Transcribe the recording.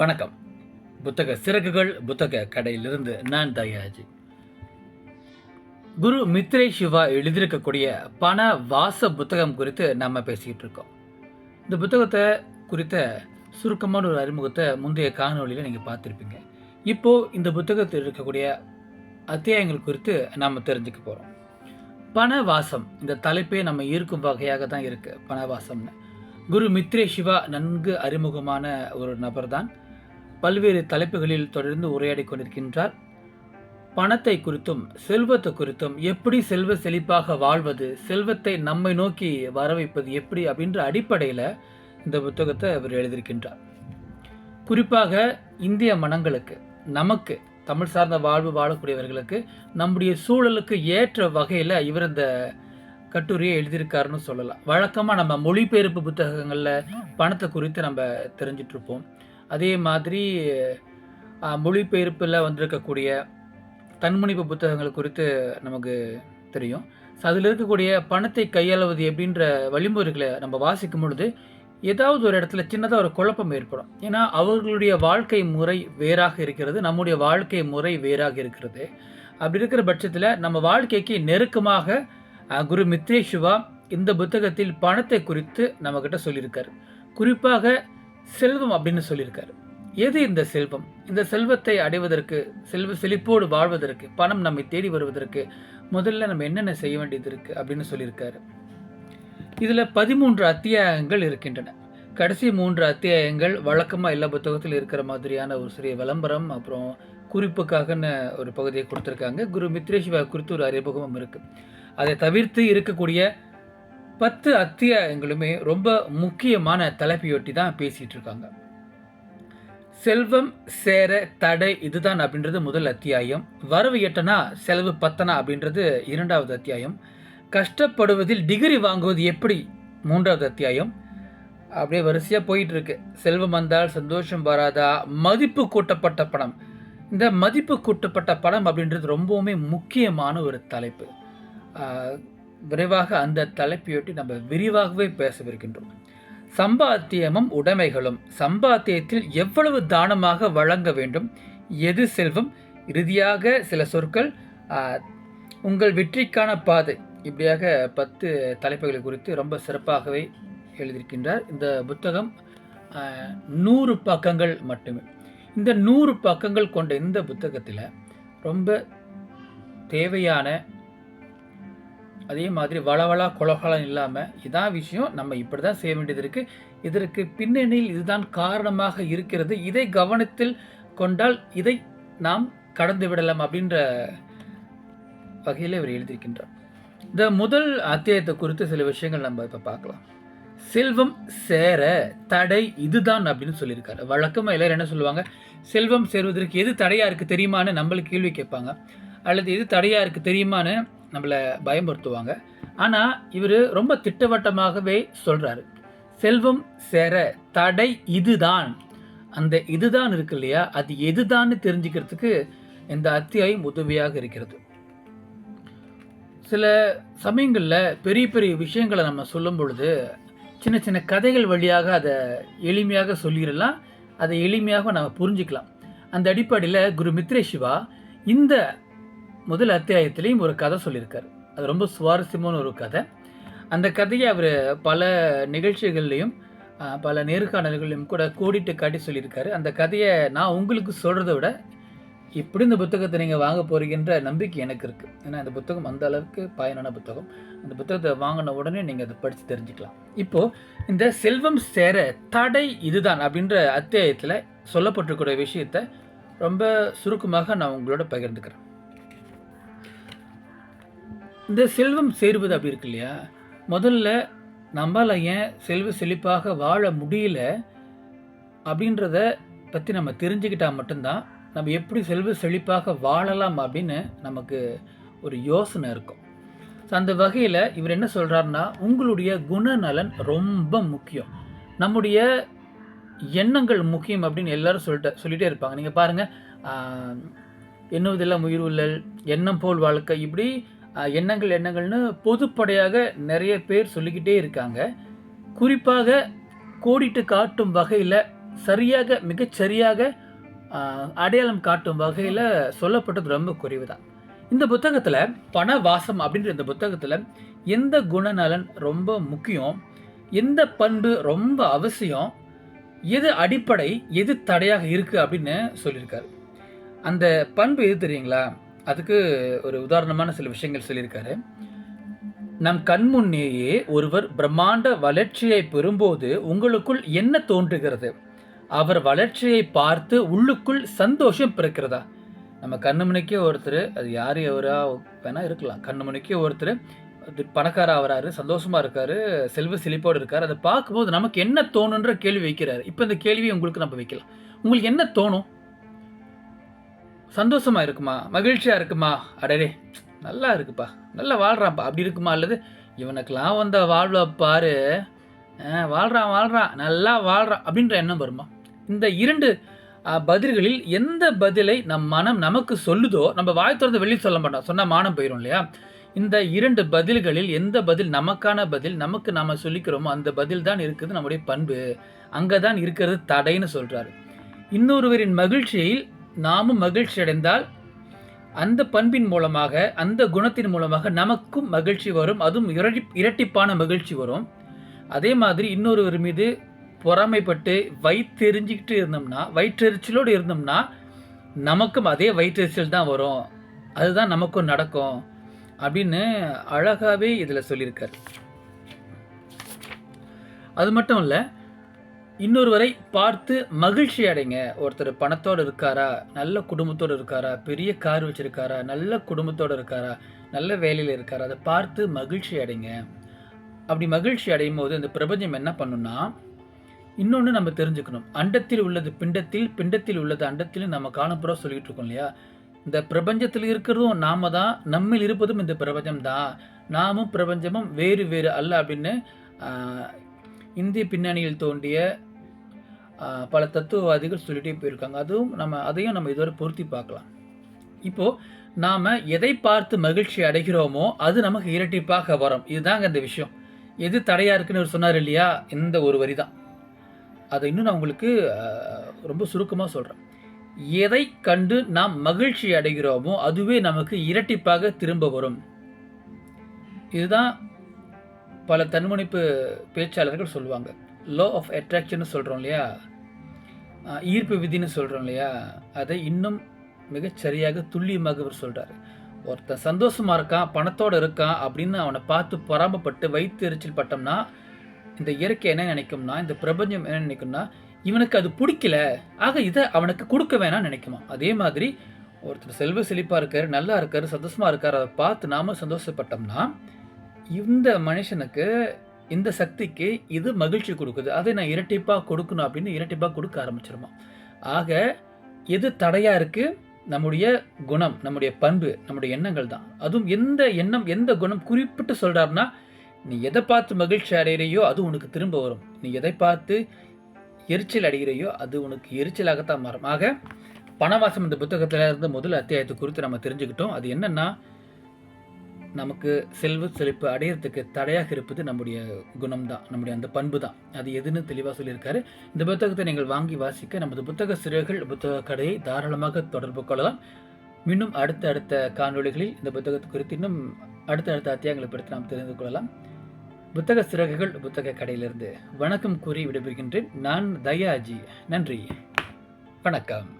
வணக்கம். புத்தக சிறகுகள் புத்தக கடையிலிருந்து நான் தயாஜி. குரு மித்ரே சிவா எழுதியிருக்கக்கூடிய பண வாச புத்தகம் குறித்து நம்ம பேசிக்கிட்டு இருக்கோம். இந்த புத்தகத்தை குறித்த சுருக்கமான ஒரு அறிமுகத்தை முந்தைய காணொலியில் நீங்கள் பார்த்துருப்பீங்க. இப்போது இந்த புத்தகத்தில் இருக்கக்கூடிய அத்தியாயங்கள் குறித்து நாம் தெரிஞ்சுக்க போகிறோம் பணவாசம் இந்த தலைப்பே நம்ம ஈர்க்கும் வகையாக தான் இருக்குது பணவாசம்னு குரு மித்ரே சிவா நன்கு அறிமுகமான ஒரு நபர் தான் பல்வேறு தலைப்புகளில் தொடர்ந்து உரையாடி கொண்டிருக்கின்றார். பணத்தை குறித்தும் செல்வத்தை குறித்தும் எப்படி செல்வ செழிப்பாக வாழ்வது செல்வத்தை நம்மை நோக்கி வர வைப்பது எப்படி அப்படின்ற அடிப்படையில் இந்த புத்தகத்தை அவர் எழுதியிருக்கின்றார். குறிப்பாக இந்திய மனங்களுக்கு நமக்கு தமிழ் சார்ந்த வாழ்வு வாழக்கூடியவர்களுக்கு நம்முடைய சூழலுக்கு ஏற்ற வகையில் இவர் இந்த கட்டுரையை எழுதியிருக்காருன்னு சொல்லலாம். வழக்கமாக நம்ம மொழிபெயர்ப்பு புத்தகங்களில் பணத்தை குறித்து நம்ம தெரிஞ்சிட்ருப்போம் இருப்போம் அதே மாதிரி மொழிபெயர்ப்பில் வந்திருக்கக்கூடிய தன்முனைப்பு புத்தகங்கள் குறித்து நமக்கு தெரியும். ஸோ அதில் இருக்கக்கூடிய பணத்தை கையாளுவது எப்படின்ற வழிமுறைகளை நம்ம வாசிக்கும் பொழுது ஏதாவது ஒரு இடத்துல சின்னதாக ஒரு குழப்பம் ஏற்படும். ஏன்னா அவர்களுடைய வாழ்க்கை முறை வேறாக இருக்கிறது நம்முடைய வாழ்க்கை முறை வேறாக இருக்கிறது. அப்படி இருக்கிற பட்சத்தில் நம்ம வாழ்க்கைக்கு நெருக்கமாக குரு மித்ரேஷிவா இந்த புத்தகத்தில் பணத்தை குறித்து நம்மக்கிட்ட சொல்லியிருக்காரு. குறிப்பாக செல்வம் அப்படின்னு சொல்லியிருக்காரு. எது இந்த செல்வம்? இந்த செல்வத்தை அடைவதற்கு செல்வ செழிப்போடு வாழ்வதற்கு பணம் நம்மை தேடி வருவதற்கு முதல்ல நம்ம என்னென்ன செய்ய வேண்டியது இருக்கு அப்படின்னு சொல்லியிருக்காரு. இதில் பதிமூன்று அத்தியாயங்கள் இருக்கின்றன. கடைசி மூன்று அத்தியாயங்கள் வழக்கமாக எல்லா புத்தகத்தில் இருக்கிற மாதிரியான ஒரு சிறிய விளம்பரம் அப்புறம் குறிப்புக்காகன்னு ஒரு பகுதியை கொடுத்துருக்காங்க. குரு மித்ரேஷ்வா குறித்து ஒரு அறிமுகமும் இருக்குது அதை தவிர்த்து இருக்கக்கூடிய பத்து அத்தியாயங்களுமே ரொம்ப முக்கியமான தலைப்பையொட்டி தான் பேசிகிட்டு இருக்காங்க செல்வம் சேர தடை இதுதான் அப்படின்றது முதல் அத்தியாயம். வரவு எட்டனா செலவு பத்தனா அப்படின்றது இரண்டாவது அத்தியாயம். கஷ்டப்படுவதில் டிகிரி வாங்குவது எப்படி? மூன்றாவது அத்தியாயம். அப்படியே வரிசையாக போயிட்டு இருக்கு செல்வம் வந்தால் சந்தோஷம் வராதா? மதிப்பு கூட்டப்பட்ட படம் இந்த மதிப்பு கூட்டப்பட்ட படம் அப்படின்றது ரொம்பவுமே முக்கியமான ஒரு தலைப்பு. விரைவாக அந்த தலைப்பையொட்டி நம்ம விரிவாகவே பேசவிருக்கின்றோம். சம்பாத்தியமும் உடைமைகளும் சம்பாத்தியத்தில் எவ்வளவு தானமாக வழங்க வேண்டும்? எது செல்வம்? இறுதியாக சில சொற்கள் உங்கள் வெற்றிக்கான பாதை. இப்படியாக பத்து தலைப்புகளை குறித்து ரொம்ப சிறப்பாகவே எழுதியிருக்கின்றார். இந்த புத்தகம் நூறு பக்கங்கள் மட்டுமே. இந்த நூறு பக்கங்கள் கொண்ட இந்த புத்தகத்தில் ரொம்ப தேவையான அதே மாதிரி வளவளா கொலகலம் இல்லாமல் இதான் விஷயம். நம்ம இப்படி தான் செய்ய வேண்டியது இருக்குது இதற்கு பின்னணியில் இதுதான் காரணமாக இருக்கிறது. இதை கவனத்தில் கொண்டால் இதை நாம் கடந்து விடலாம் அப்படின்ற வகையில் இவர் எழுதியிருக்கின்றார். இந்த முதல் அத்தியாயத்தை குறித்து சில விஷயங்கள் நம்ம இப்போ பார்க்கலாம். செல்வம் சேர தடை இதுதான் அப்படின்னு சொல்லியிருக்காரு. வழக்கமாக எல்லாரும் என்ன சொல்லுவாங்க? செல்வம் சேருவதற்கு எது தடையாக இருக்குது தெரியுமான்னு நம்மளுக்கு கேள்வி கேட்பாங்க. அல்லது எது தடையாக இருக்குது தெரியுமான்னு நம்மளை பயமுறுத்துவாங்க. ஆனால் இவர் ரொம்ப திட்டவட்டமாகவே சொல்கிறாரு செல்வம் சேர தடை இதுதான். அந்த இதுதான் இருக்கு இல்லையா? அது எதுதான்னு தெரிஞ்சுக்கிறதுக்கு இந்த அத்தியாயம் உதவியாக இருக்கிறது. சில சமயங்களில் பெரிய பெரிய விஷயங்களை நம்ம சொல்லும் பொழுது சின்ன சின்ன கதைகள் வழியாக அதை எளிமையாக சொல்லிடலாம். அதை எளிமையாக நம்ம புரிஞ்சுக்கலாம். அந்த அடிப்படையில் குரு மித்ரே சிவா இந்த முதல் அத்தியாயத்திலையும் ஒரு கதை சொல்லியிருக்காரு. அது ரொம்ப சுவாரஸ்யமான ஒரு கதை. அந்த கதையை அவர் பல நிகழ்ச்சிகள்லையும் பல நேர்காணல்களையும் கூட கூடிட்டு காட்டி சொல்லியிருக்காரு. அந்த கதையை நான் உங்களுக்கு சொல்கிறத விட இப்படி இந்த புத்தகத்தை நீங்கள் வாங்க போகிறீங்கன்ற நம்பிக்கை எனக்கு இருக்குது ஏன்னா இந்த புத்தகம் அந்த அளவுக்கு பயனான புத்தகம். அந்த புத்தகத்தை வாங்கின உடனே நீங்கள் அதை படித்து தெரிஞ்சுக்கலாம். இப்போது இந்த செல்வம் சேர தடை இதுதான் அப்படின்ற அத்தியாயத்தில் சொல்லப்பட்டிருக்கிற விஷயத்தை ரொம்ப சுருக்கமாக நான் உங்களோட பகிர்ந்துக்கிறேன். இந்த செல்வம் சேருவது அப்படி இருக்கு இல்லையா? முதல்ல நம்மளால் ஏன் செல்வ செழிப்பாக வாழ முடியல அப்படின்றத பற்றி நம்ம தெரிஞ்சுக்கிட்டால் மட்டும்தான் நம்ம எப்படி செல்வ செழிப்பாக வாழலாம் அப்படின்னு நமக்கு ஒரு யோசனை இருக்கும். ஸோ அந்த வகையில் இவர் என்ன சொல்கிறாருன்னா உங்களுடைய குணநலன் ரொம்ப முக்கியம். நம்முடைய எண்ணங்கள் முக்கியம் அப்படின்னு எல்லாரும் சொல்லிட்டு சொல்லிகிட்டே இருப்பாங்க. நீங்கள் பாருங்கள் எண்ணுவதெல்லாம் உயிர் உள்ளல் எண்ணம் போல் வாழ்க்கை இப்படி எண்ணங்கள் எண்ணங்கள்னு பொதுப்படையாக நிறைய பேர் சொல்லிக்கிட்டே இருக்காங்க. குறிப்பாக கோடிட்டு காட்டும் வகையில் சரியாக மிகச்சரியாக அடையாளம் காட்டும் வகையில் சொல்லப்பட்டது ரொம்ப குறைவு தான் இந்த புத்தகத்தில் பண வாசம் அப்படின்ற இந்த புத்தகத்தில் எந்த குணநலன் ரொம்ப முக்கியம் எந்த பண்பு ரொம்ப அவசியம் எது அடிப்படை எது தடையாக இருக்குது அப்படின்னு சொல்லியிருக்காரு. அந்த பண்பு எது தெரியுங்களா? அதுக்கு ஒரு உதாரணமான சில விஷயங்கள் சொல்லியிருக்காரு. நம் கண் முன்னேயே ஒருவர் பிரம்மாண்ட வளர்ச்சியை பெறும்போது உங்களுக்குள் என்ன தோன்றுகிறது? அவர் வளர்ச்சியை பார்த்து உள்ளுக்குள் சந்தோஷம் பிறக்கிறதா? நம்ம கண்ணு ஒருத்தர் அது யார் எவரா வேணா இருக்கலாம். கண்ணு ஒருத்தர் பணக்கார ஆகிறாரு சந்தோஷமா இருக்காரு செல்வ செழிப்போடு இருக்காரு. அதை பார்க்கும்போது நமக்கு என்ன தோணுன்ற கேள்வி வைக்கிறாரு. இப்போ இந்த கேள்வியை உங்களுக்கு நம்ம வைக்கலாம். உங்களுக்கு என்ன தோணும்? சந்தோஷமா இருக்குமா? மகிழ்ச்சியா இருக்குமா? அடடே நல்லா இருக்குப்பா. நல்லா வாழ்கிறான்ப்பா அப்படி இருக்குமா? அல்லது இவனுக்கெல்லாம் வந்த வாழ்வை பாரு. வாழ்கிறான் வாழ்கிறான் நல்லா வாழ்கிறான் அப்படின்ற எண்ணம் வருமா? இந்த இரண்டு பதில்களில் எந்த பதிலை நம் மனம் நமக்கு சொல்லுதோ நம்ம வாய் திறந்து வெளியே சொல்ல மாட்டோம். சொன்னால் மானம் போயிடும் இல்லையா? இந்த இரண்டு பதில்களில் எந்த பதில் நமக்கான பதில் நமக்கு நாம் சொல்லிக்கிறோமோ அந்த பதில் தான் இருக்குது நம்முடைய பண்பு. அங்கே தான் இருக்கிறது தடைன்னு சொல்கிறாரு இன்னொருவரின் மகிழ்ச்சியில் நாமும் மகிழ்ச்சி அடைந்தால் அந்த பண்பின் மூலமாக அந்த குணத்தின் மூலமாக நமக்கும் மகிழ்ச்சி வரும் அதுவும் இரட்டி இரட்டிப்பான மகிழ்ச்சி வரும். அதே மாதிரி இன்னொருவர் மீது பொறாமைப்பட்டு வயிற்றெறிஞ்சிக்கிட்டு இருந்தோம்னா வயிற்றெரிச்சலோடு இருந்தோம்னா நமக்கும் அதே வயிற்றெரிச்சல் தான் வரும். அதுதான் நமக்கும் நடக்கும். அப்படின்னு அழகாகவே இதில் சொல்லியிருக்கார். அது மட்டும் இல்லை இன்னொருவரை பார்த்து மகிழ்ச்சி அடைங்க. ஒருத்தர் பணத்தோடு இருக்காரா? நல்ல குடும்பத்தோடு இருக்காரா? பெரிய கார் வச்சுருக்காரா? நல்ல குடும்பத்தோடு இருக்காரா? நல்ல வேலையில் இருக்காரா? அதை பார்த்து மகிழ்ச்சி அடைங்க. அப்படி மகிழ்ச்சி அடையும் போது இந்த பிரபஞ்சம் என்ன பண்ணுன்னா இன்னொன்று நம்ம தெரிஞ்சுக்கணும். அண்டத்தில் உள்ளது பிண்டத்தில் பிண்டத்தில் உள்ளது அண்டத்தில் நம்ம காணப்புற சொல்லிகிட்டு இருக்கோம் இல்லையா? இந்த பிரபஞ்சத்தில் இருக்கிறதும் நாம தான் நம்மில் இருப்பதும் இந்த பிரபஞ்சம் தான். நாமும் பிரபஞ்சமும் வேறு வேறு அல்ல அப்படின்னு இந்திய பின்னணியில் தோண்டிய பல தத்துவவாதிகள் சொல்லிட்டே போயிருக்காங்க. அதுவும் நம்ம அதையும் நம்ம இதுவரை பொருத்தி பார்க்கலாம். இப்போது நாம் எதை பார்த்து மகிழ்ச்சி அடைகிறோமோ அது நமக்கு இரட்டிப்பாக வரும். இதுதாங்க இந்த விஷயம். எது தடையாக இருக்குன்னு அவர் சொன்னார் இல்லையா? இந்த ஒரு வரி தான் அதை இன்னும் நான் உங்களுக்கு ரொம்ப சுருக்கமாக சொல்கிறேன் எதை கண்டு நாம் மகிழ்ச்சி அடைகிறோமோ அதுவே நமக்கு இரட்டிப்பாக திரும்ப வரும். இதுதான் பல தன்முனைப்பு பேச்சாளர்கள் சொல்லுவாங்க. லோ ஆஃப் அட்ராக்ஷன் சொல்கிறோம் இல்லையா? ஈர்ப்பு விதின்னு சொல்கிறோம் இல்லையா? அதை இன்னும் மிகச்சரியாக துல்லியமாக அவர் சொல்கிறாரு ஒருத்தன் சந்தோஷமாக இருக்கான் பணத்தோடு இருக்கான் அப்படின்னு அவனை பார்த்து பொறாமப்பட்டு வைத்து எரிச்சல் பட்டோம்னா இந்த இயற்கை என்ன நினைக்கும்னா இந்த பிரபஞ்சம் என்ன நினைக்கும்னா இவனுக்கு அது பிடிக்கல. ஆக இதை அவனுக்கு கொடுக்க வேணாம்னு நினைக்குமா? அதே மாதிரி ஒருத்தர் செல்வ செழிப்பாக இருக்கார் நல்லா இருக்கார் சந்தோஷமாக இருக்கார் அதை பார்த்து நாம சந்தோஷப்பட்டோம்னா இந்த மனுஷனுக்கு இந்த சக்திக்கு இது மகிழ்ச்சி கொடுக்குது. அதை நான் இரட்டிப்பாக கொடுக்கணும் அப்படின்னு இரட்டிப்பாக கொடுக்க ஆரம்பிச்சிருமா. ஆக எது தடையாக இருக்குது நம்முடைய குணம் நம்முடைய பண்பு நம்முடைய எண்ணங்கள் தான். அதுவும் எந்த எண்ணம் எந்த குணம் குறிப்பிட்டு சொல்கிறாருன்னா நீ எதை பார்த்து மகிழ்ச்சி அடைகிறையோ அது உனக்கு திரும்ப வரும். நீ எதை பார்த்து எரிச்சல் அடைகிறையோ அது உனக்கு எரிச்சலாகத்தான் மாறும். ஆக பணவாசம் இந்த புத்தகத்தில் இருந்து முதல் அத்தியாயத்தை குறித்து நம்ம தெரிஞ்சுக்கிட்டோம். அது என்னென்னா நமக்கு செல்வ செழிப்பு அடையிறதுக்கு தடையாக இருப்பது நம்முடைய குணம் தான் நம்முடைய அந்த பண்பு தான் அது எதுன்னு தெளிவாக சொல்லியிருக்காரு. இந்த புத்தகத்தை நீங்கள் வாங்கி வாசிக்க நமது புத்தக சிறுகள் புத்தக கடையை தாராளமாக தொடர்பு கொள்ளலாம். மீண்டும் அடுத்த அடுத்த காணொளிகளில் இந்த புத்தகத்தை குறித்து இன்னும் அடுத்த அடுத்த அத்தியாயங்களை பற்றி நாம் தெரிந்து கொள்ளலாம். புத்தக சிறகுகள் புத்தக கடையிலிருந்து வணக்கம் கூறி விடைபெறுகின்றேன். நான் தயாஜி. நன்றி. வணக்கம்.